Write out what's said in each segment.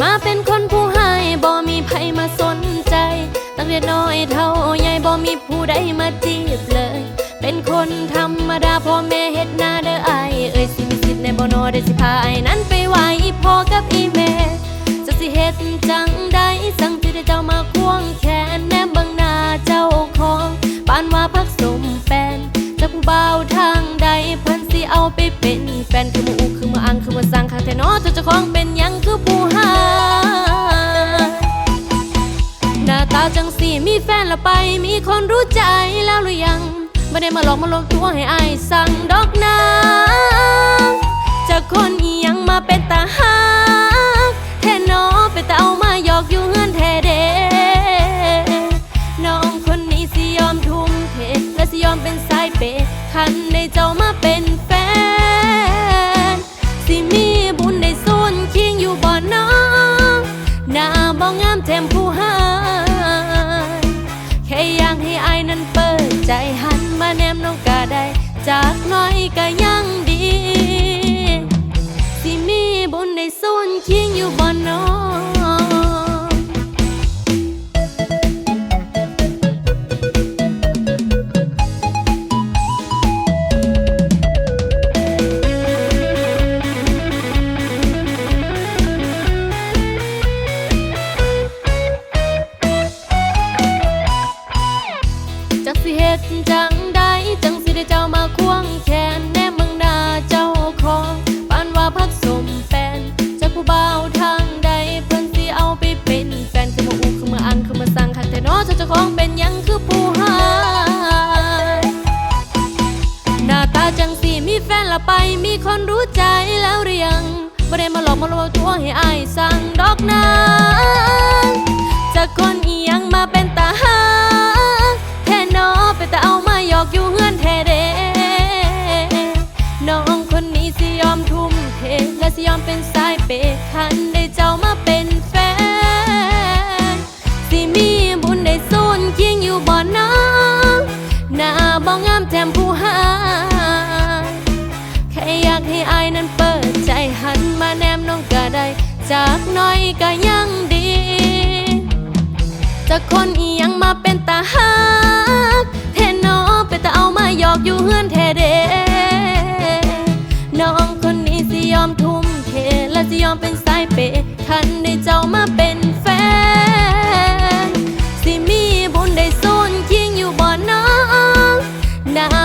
มาเป็นคนผู้ให้บ่มีไผมาสนใจ ตั้งแต่น้อยเท่าใหญ่บ่มีผู้ใดมาจีบเลย เป็นคนธรรมดาพ่อแม่เฮ็ดหน้าเด้อไอเอ้ยสิมีสิทธิ์ในบ่นอได้สิพาไอ้นั้นไปไหวพ่อกับอีแม่จะสิเฮ็ดจังใดสั่งที่ได้เจ้ามาควงแขนแนมบังหน้าเจ้าของปานว่าพักสมแฟนจะผู้บ่าวทางใดพิ่นสิเอาไปเป็นแฟนคือมาอุคือมาอังคือมาสั่งคักแต่น้อเจ้าเจ้าของเป็น มีแฟนแล้วไป มีคนรู้ใจแล้วหรือยังไม่ได้มาหลอกมาลวงตัวให้อายสั่งดอกนาจากคนอียังมาเป็นตาหากแท่นอเป็นตาเอามาหยอกอยู่เฮือนแท้เดน้องคนนี้สิยอมทุ่มเทและสิยอมเป็นสายเปย์คัน นั้นเปิดใจหันมาแนมน้องกาได้ จากน้อยก็ยังดี สิมีบุญได้ส่วนคิงอยู่บ่น้อง เฮ็ดจังใดจังสิได้เจ้ามาควงแขนแนมเมืองนาเจ้าของปานว่าพักสมแฟนจากผู้บ่าวทางใดเพิ่นสิเอาไปเป็นแฟนคือมาอูคือมาอังคือมาสั่งคักแต่น้อเจ้าเจ้าของเป็นหยังคือผู้หาหน้าตาจังสีมีแฟนละไปมีคนรู้ใจแล้วหรือยังบ่ได้มาหลอกมาลวงตัวให้อายสั่งดอกนา อมเป็นสายเปย์คันได้เจ้ามาเป็นแฟน สิมีบุญได้สูนเคียงอยู่บ่อน้องหน้าบ่งามแถมผู้หาแค่อยากให้อายนั้นเปิดใจหันมาแนมน้องก็ได้ จากน้อยก็ยังดีจากคนอียังมาเป็นตาหักแทนน้องเป็นตาเอามาหยอกอยู่เฮือนแท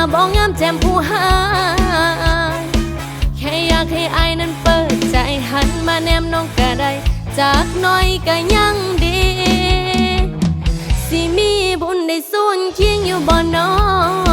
หน้าบ่งามแจ่มผู้หายแค่อยากให้อายนั้นเปิดใจหันมาแนมน้องก็ได้ จากน้อยก็ยังดี สิมีบุญได้ส่วนเคียงอยู่บ่น้อง